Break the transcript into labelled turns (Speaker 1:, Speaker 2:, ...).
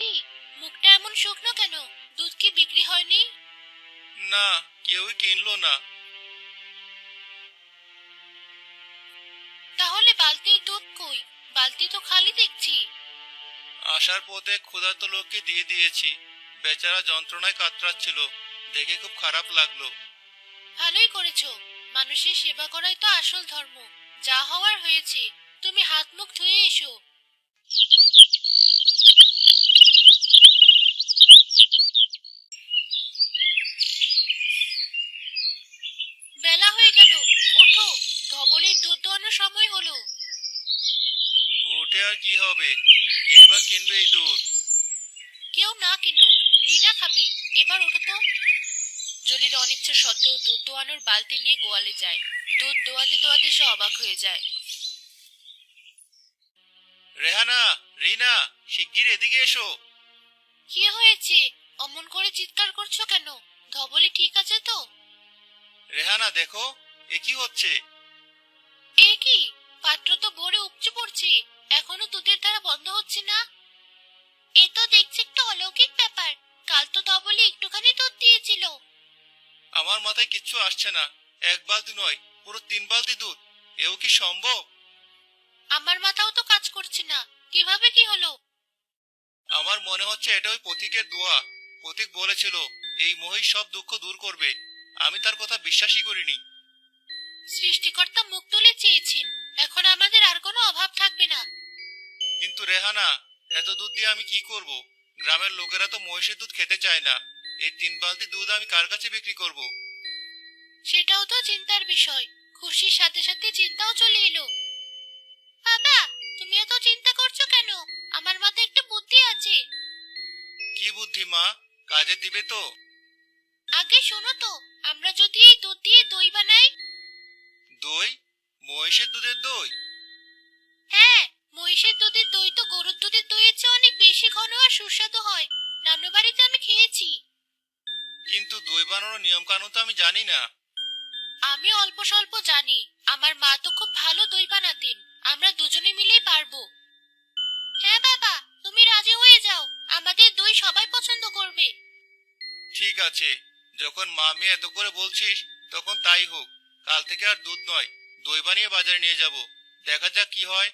Speaker 1: এই, মুখটা এমন শুকনো কেন? দুধ কি বিক্রি হয়নি?
Speaker 2: না কেউই কিনলো না।
Speaker 1: তাহলে বালতির দুধ কই? বালতি তো খালি দেখছি।
Speaker 2: আসার পথে ক্ষুধার্ত লোককে দিয়ে দিয়েছি। বেচারা যন্ত্রণায় কাতরাচ্ছিল। দেখে খুব খারাপ লাগল।
Speaker 1: ভালোই করেছ। মানুষের সেবা করাই তো আসল ধর্ম। যা হওয়ার হয়েছে। তুমি হাত মুখ ধুয়ে এসো বেলা হয়ে গেল ওঠো ধবলের দুধ দোয়ানোর সময় হলো।
Speaker 2: ওঠে আর কি হবে? এবার কিনবে এই দুধ।
Speaker 1: কেউ না কিনুক রিনা খাবে। এবার ওঠো তো জলিল অনিচ্ছা সত্ত্বেও দুধ দোয়ানোর বালতি নিয়ে গোয়ালে যায়। দুধ দোয়াতে দোয়াতে সে অবাক হয়ে যায়।
Speaker 2: রেহানা রিনা শিগগির এদিকে এসো।
Speaker 1: কি হয়েছে? অমন করে চিৎকার করছ কেন? ধবলি ঠিক আছে তো?
Speaker 2: রেহানা দেখো এ কি হচ্ছে?
Speaker 1: পাত্র তো ভরে উপচে পড়ছে। এখনও দুধের ধারা বন্ধ হচ্ছে না। এ তো দেখছি একটা অলৌকিক ব্যাপার। কাল তো ধবলি একটুখানি দুধ দিয়েছিল।
Speaker 2: আমার মাথায় কিচ্ছু আসছে না। এক বালতি নয় পুরো তিন বালতি দুধ। এও কি সম্ভব?
Speaker 1: আমার মাথাও তো কাজ করছে না। কীভাবে কি হলো?
Speaker 2: আমার মনে হচ্ছে এটা ওই পথিকের দোয়া। পথিক বলেছিল এই মহিষ সব দুঃখ দূর করবে। আমি তার কথা বিশ্বাসই করিনি।
Speaker 1: সৃষ্টিকর্তা মুখ থাকবে না।
Speaker 2: কিন্তু রেহানা এত দুধ দিয়ে আমি কি করব? গ্রামের লোকেরা তো মহিষের দুধ খেতে চায় না। এই তিন বালতি দুধ আমি কার কাছে বিক্রি করব?
Speaker 1: সেটাও তো চিন্তার বিষয়। খুশির সাথে সাথে চিন্তাও চলে এলো। বাবা তুমি এত চিন্তা করছ কেন? আমার মাথায় একটা বুদ্ধি আছে।
Speaker 2: কি বুদ্ধি মা? কাজে দিবে তো।
Speaker 1: আগে শোনো তো আমরা যদি এই দুধ দিয়ে দই বানাই।
Speaker 2: দই? মহিষের দুধের দই?
Speaker 1: মহিষের দুধের দই তো গরুর দুধের দইয়ের চেয়ে অনেক বেশি ঘন আর সুস্বাদু হয়। নানু বাড়িতে আমি খেয়েছি।
Speaker 2: কিন্তু দই বানানোর নিয়ম কানুন তো আমি জানি না।
Speaker 1: আমি অল্প স্বল্প জানি। আমার মা তো খুব ভালো দই বানাতেন। আমরা দুজনে মিলেই পারব। হ্যাঁ বাবা তুমি রাজি হয়ে যাও। আমাদের দই সবাই পছন্দ করবে।
Speaker 2: ঠিক আছে। যখন মা আমি এত করে বলছিস তখন তাই হোক। কাল থেকে আর দুধ নয়। দই বানিয়ে বাজারে নিয়ে যাব। দেখা যাক কি হয়।